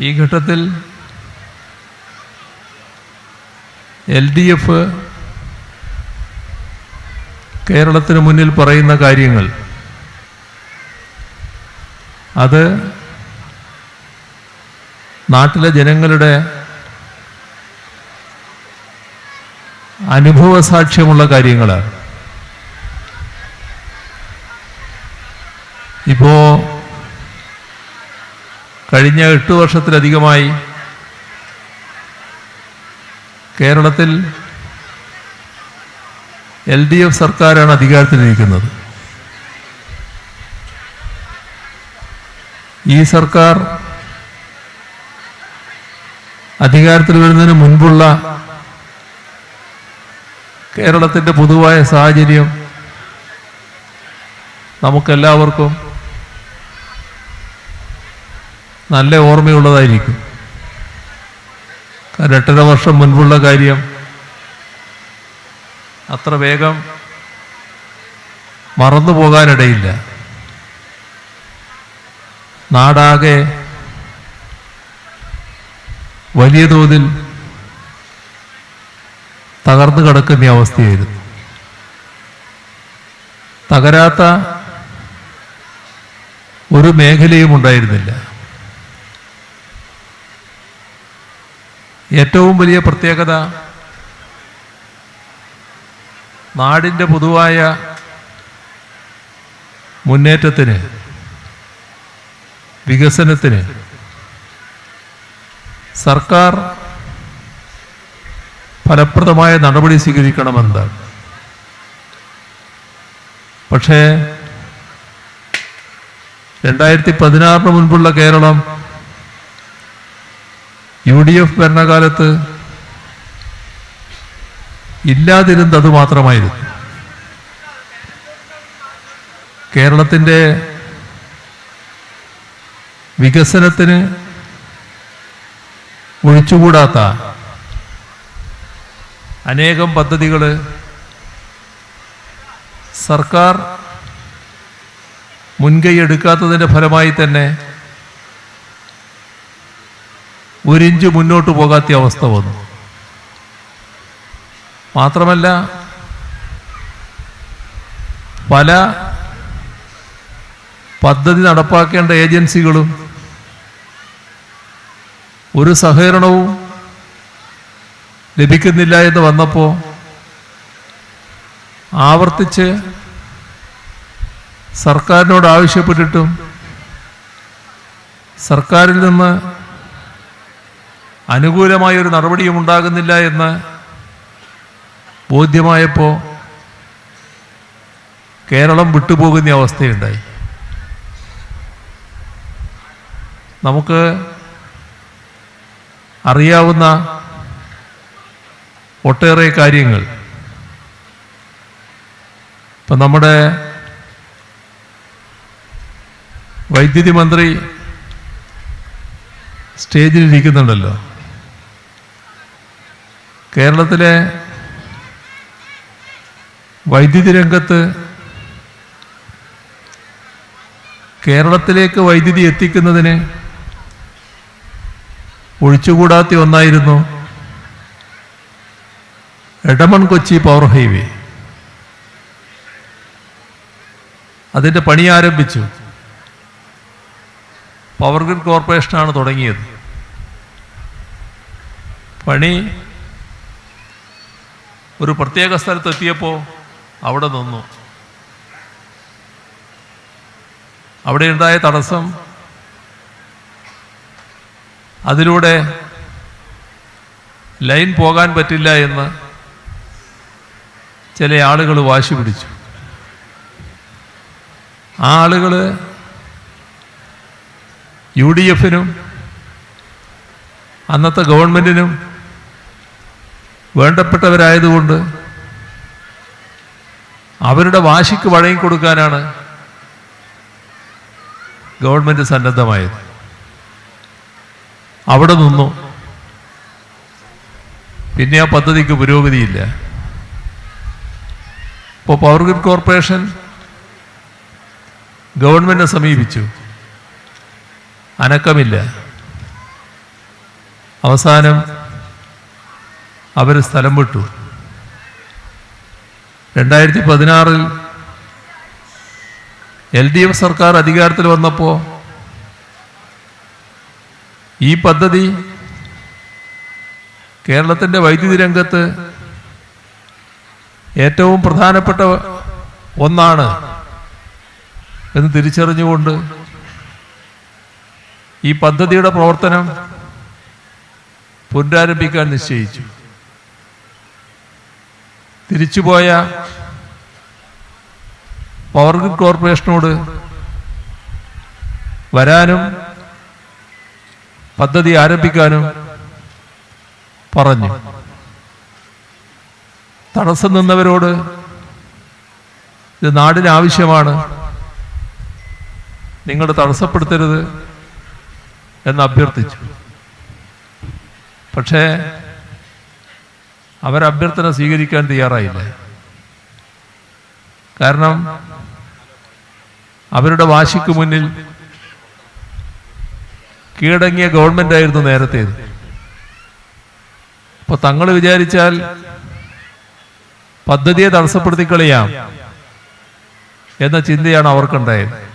ഈ ഘട്ടത്തിൽ L D F കേരളത്തിന് മുന്നിൽ പറയുന്ന കാര്യങ്ങൾ. അത് നാട്ടിലെ ജനങ്ങളുടെ അനുഭവ സാക്ഷ്യമുള്ള കാര്യങ്ങളാണ്. ഇപ്പോ കഴിഞ്ഞ എട്ട് വർഷത്തിലധികമായി കേരളത്തിൽ എൽ ഡി എഫ് സർക്കാരാണ് അധികാരത്തിലിരിക്കുന്നത് ഈ സർക്കാർ അധികാരത്തിൽ വരുന്നതിന് മുൻപുള്ള കേരളത്തിന്റെ പൊതുവായ സാഹചര്യം നമുക്കെല്ലാവർക്കും നല്ല ഓർമ്മയുള്ളതായിരിക്കും. രണ്ടര വർഷം മുൻപുള്ള കാര്യം. അത്ര വേഗം മറന്നു പോകാനിടയില്ല. നാടാകെ വലിയ തോതിൽ തകർന്നു കിടക്കുന്ന അവസ്ഥയായിരുന്നു. തകരാത്ത ഒരു മേഖലയും ഉണ്ടായിരുന്നില്ല. ഏറ്റവും വലിയ പ്രത്യേകത നാടിന്റെ പൊതുവായ മുന്നേറ്റത്തിന് വികസനത്തിന് സർക്കാർ ഫലപ്രദമായ നടപടി സ്വീകരിക്കണമെന്നാണ് പക്ഷേ രണ്ടായിരത്തി പതിനാറിന് മുൻപുള്ള കേരളം യു ഡി എഫ് ഭരണകാലത്ത് ഇല്ലാതിരുന്നത് മാത്രമായിരുന്നു. കേരളത്തിന്റെ വികസനത്തിന് ഒഴിച്ചുകൂടാത്ത അനേകം പദ്ധതികൾ സർക്കാർ മുൻകൈ എടുക്കാത്തതിന്റെ ഫലമായി തന്നെ ഒരിഞ്ച് മുന്നോട്ട് പോകാത്ത അവസ്ഥ വന്നു. മാത്രമല്ല പല പദ്ധതി നടപ്പാക്കേണ്ട ഏജൻസികളും ഒരു സഹകരണവും ലഭിക്കുന്നില്ല എന്ന് വന്നപ്പോൾ ആവർത്തിച്ച് സർക്കാരിനോട് ആവശ്യപ്പെട്ടിട്ടും സർക്കാരിൽ നിന്ന് അനുകൂലമായ ഒരു നടപടിയും ഉണ്ടാകുന്നില്ല എന്ന് ബോധ്യമായപ്പോൾ കേരളം വിട്ടുപോകുന്ന അവസ്ഥയുണ്ടായി. നമുക്ക് അറിയാവുന്ന ഒട്ടേറെ കാര്യങ്ങൾ. ഇപ്പം നമ്മുടെ വൈദ്യുതി മന്ത്രി സ്റ്റേജിലിരിക്കുന്നുണ്ടല്ലോ. കേരളത്തിലെ വൈദ്യുതി രംഗത്ത് കേരളത്തിലേക്ക് വൈദ്യുതി എത്തിക്കുന്നതിന് ഒഴിച്ചുകൂടാത്ത ഒന്നായിരുന്നു എടമൺ കൊച്ചി പവർ ഹൈവേ. അതിന്റെ പണി ആരംഭിച്ചു. പവർ ഗ്രിഡ് കോർപ്പറേഷനാണ് തുടങ്ങിയത്. പണി ഒരു പ്രത്യേക സ്ഥലത്തെത്തിയപ്പോൾ അവിടെ നിന്നു. അവിടെ ഉണ്ടായ തടസ്സം അതിലൂടെ ലൈൻ പോകാൻ പറ്റില്ല എന്ന് ചില ആളുകൾ വാശി പിടിച്ചു. ആ ആളുകൾ യു ഡി എഫിനും അന്നത്തെ ഗവൺമെന്റിനും വേണ്ടപ്പെട്ടവരായതുകൊണ്ട് അവരുടെ വാശിക്ക് വഴങ്ങി കൊടുക്കാനാണ് ഗവൺമെന്റ് സന്നദ്ധമായത്. അവിടെ നിന്നു. പിന്നെ ആ പദ്ധതിക്ക് പുരോഗതിയില്ല. ഇപ്പോൾ പവർ ഗ്രിഡ് കോർപ്പറേഷൻ ഗവൺമെന്റിനെ സമീപിച്ചു. അനക്കമില്ല. അവസാനം അവർ സ്ഥലം വിട്ടു. രണ്ടായിരത്തി പതിനാറിൽ എൽ ഡി എഫ് സർക്കാർ അധികാരത്തിൽ വന്നപ്പോൾ ഈ പദ്ധതി കേരളത്തിന്റെ വൈദ്യുതി രംഗത്ത് ഏറ്റവും പ്രധാനപ്പെട്ട ഒന്നാണ് എന്ന് തിരിച്ചറിഞ്ഞുകൊണ്ട് ഈ പദ്ധതിയുടെ പ്രവർത്തനം പുനരാരംഭിക്കാൻ നിശ്ചയിച്ചു. തിരിച്ചുപോയ പവർ ഗ്രിഡ് കോർപ്പറേഷനോട് വരാനും പദ്ധതി ആരംഭിക്കാനും പറഞ്ഞു. തടസ്സം നിന്നവരോട് ഇത് നാടിന് ആവശ്യമാണ് നിങ്ങൾ തടസ്സപ്പെടുത്തരുത് എന്ന് അഭ്യർത്ഥിച്ചു. പക്ഷേ അവരഭ്യർത്ഥന സ്വീകരിക്കാൻ തയ്യാറായില്ല. കാരണം അവരുടെ വാശിക്ക് മുന്നിൽ കീഴടങ്ങിയ ഗവൺമെന്റ് ആയിരുന്നു നേരത്തേത്. അപ്പൊ തങ്ങൾ വിചാരിച്ചാൽ പദ്ധതിയെ തടസ്സപ്പെടുത്തി കളയാം എന്ന ചിന്തയാണ് അവർക്കുണ്ടായത്.